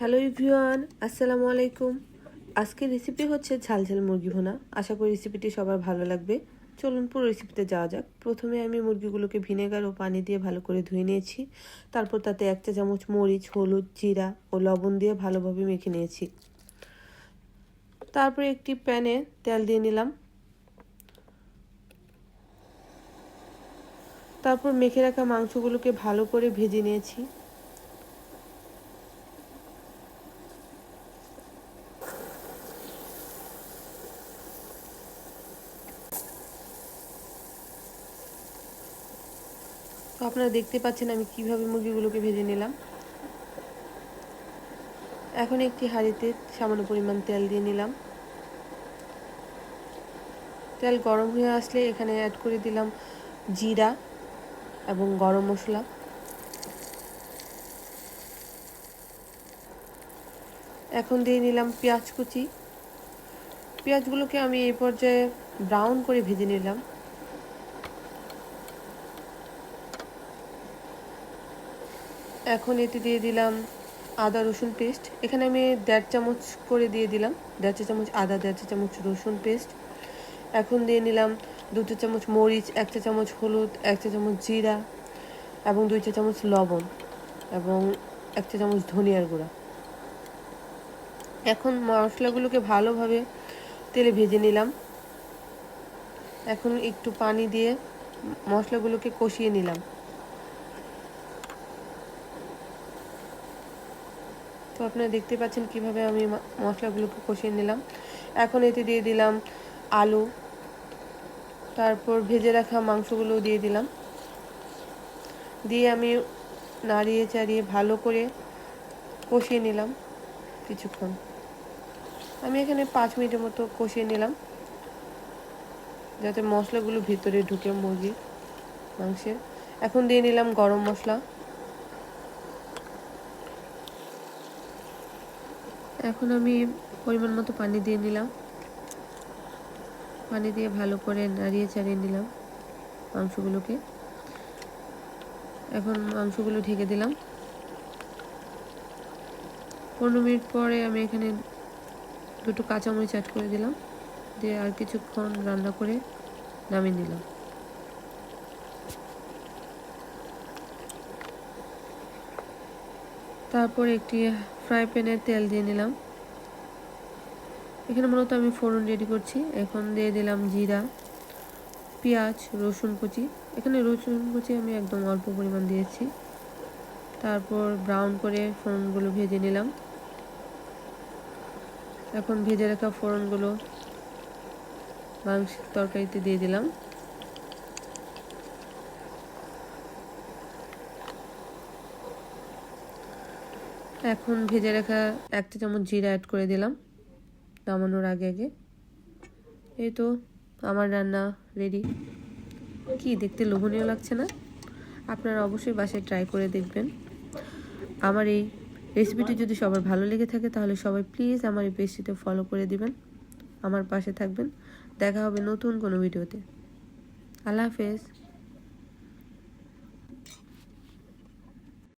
Hello everyone, আসসালামু আলাইকুম। আজকের রেসিপি হচ্ছে ঝাল ঝাল মুরগি ভুনা। আশা করি রেসিপিটি সবার ভালো লাগবে। চলুন পুরো রেসিপিতে যাওয়া যাক। প্রথমে আমি মুরগিগুলোকে ভিনেগার ও পানি দিয়ে ভালো করে ধুয়ে নিয়েছি। তারপর তাতে এক চা চামচ মরিচ, হলুদ, জিরা ও লবণ দিয়ে ভালোভাবে মেখে নিয়েছি। তারপরে একটি প্যানে তেল দিয়ে নিলাম। তারপর মেখে রাখা মাংসগুলোকে ভালো করে ভেজে নিয়েছি। তো আপনারা দেখতে পাচ্ছেন আমি কীভাবে মুরগিগুলোকে ভেজে নিলাম। এখন একটি হাঁড়িতে সামান্য পরিমাণ তেল দিয়ে নিলাম। তেল গরম হয়ে আসলে এখানে অ্যাড করে দিলাম জিরা এবং গরম মশলা। এখন দিয়ে নিলাম পেঁয়াজ কুচি। পেঁয়াজগুলোকে আমি এই পর্যায়ে ব্রাউন করে ভেজে নিলাম। এখন এতে দিয়ে দিলাম আদা রসুন পেস্ট। এখানে আমি দেড় চামচ করে দিয়ে দিলাম। দেড় চামচ আদা, দেড় চামচ রসুন পেস্ট। এখন দিয়ে নিলাম দু চা চামচ মরিচ, এক চা চামচ হলুদ, এক চা চামচ জিরা এবং দুই চা চামচ লবণ এবং এক চা চামচ ধনিয়ার গুঁড়া। এখন মশলাগুলোকে ভালোভাবে তেলে ভেজে নিলাম। এখন একটু পানি দিয়ে মশলাগুলোকে কষিয়ে নিলাম। তো আপনারা দেখতে পাচ্ছেন কীভাবে আমি মশলাগুলোকে কষিয়ে নিলাম। এখন এতে দিয়ে দিলাম আলু, তারপর ভেজে রাখা মাংসগুলো দিয়ে দিলাম। দিয়ে আমি নাড়িয়ে চাড়িয়ে ভালো করে কষিয়ে নিলাম কিছুক্ষণ। আমি এখানে পাঁচ মিনিটের মতো কষিয়ে নিলাম, যাতে মশলাগুলো ভিতরে ঢুকে মুরগি মাংসের। এখন দিয়ে নিলাম গরম মশলা। এখন আমি পরিমাণ মতো পানি দিয়ে নিলাম। পানি দিয়ে ভালো করে নাড়িয়ে চাড়িয়ে নিলাম মাংসগুলোকে। এখন মাংসগুলো ঢেকে দিলাম। পনেরো মিনিট পরে আমি এখানে দুটো কাঁচামরিচ অ্যাড করে দিলাম। দিয়ে আর কিছুক্ষণ রান্না করে নামিয়ে নিলাম। তারপর একটি ফ্রাই প্যানে তেল দিয়ে নিলাম। এখানে মূলত আমি ফোড়ন রেডি করছি। এখন দিয়ে দিলাম জিরা, পেঁয়াজ, রসুন কুচি। এখানে রসুন কুচি আমি একদম অল্প পরিমাণ দিয়েছি। তারপর ব্রাউন করে ফোড়নগুলো ভেজে নিলাম। এখন ভেজে রাখা ফোড়নগুলো মাংসের তরকারিতে দিয়ে দিলাম। এখন ভেজে রাখা এক চা চামচ জিরা অ্যাড করে দিলাম, নামানোর আগে আগে। এই তো আমার রান্না রেডি কি দেখতে লোভনীয় লাগছে না? আপনারা অবশ্যই বাসায় ট্রাই করে দেখবেন। আমার এই রেসিপিটি যদি সবার ভালো লেগে থাকে, তাহলে সবাই প্লিজ আমার এই পেজটিতে ফলো করে দিবেন। আমার পাশে থাকবেন। দেখা হবে নতুন কোনো ভিডিওতে আল্লাহ হাফেজ।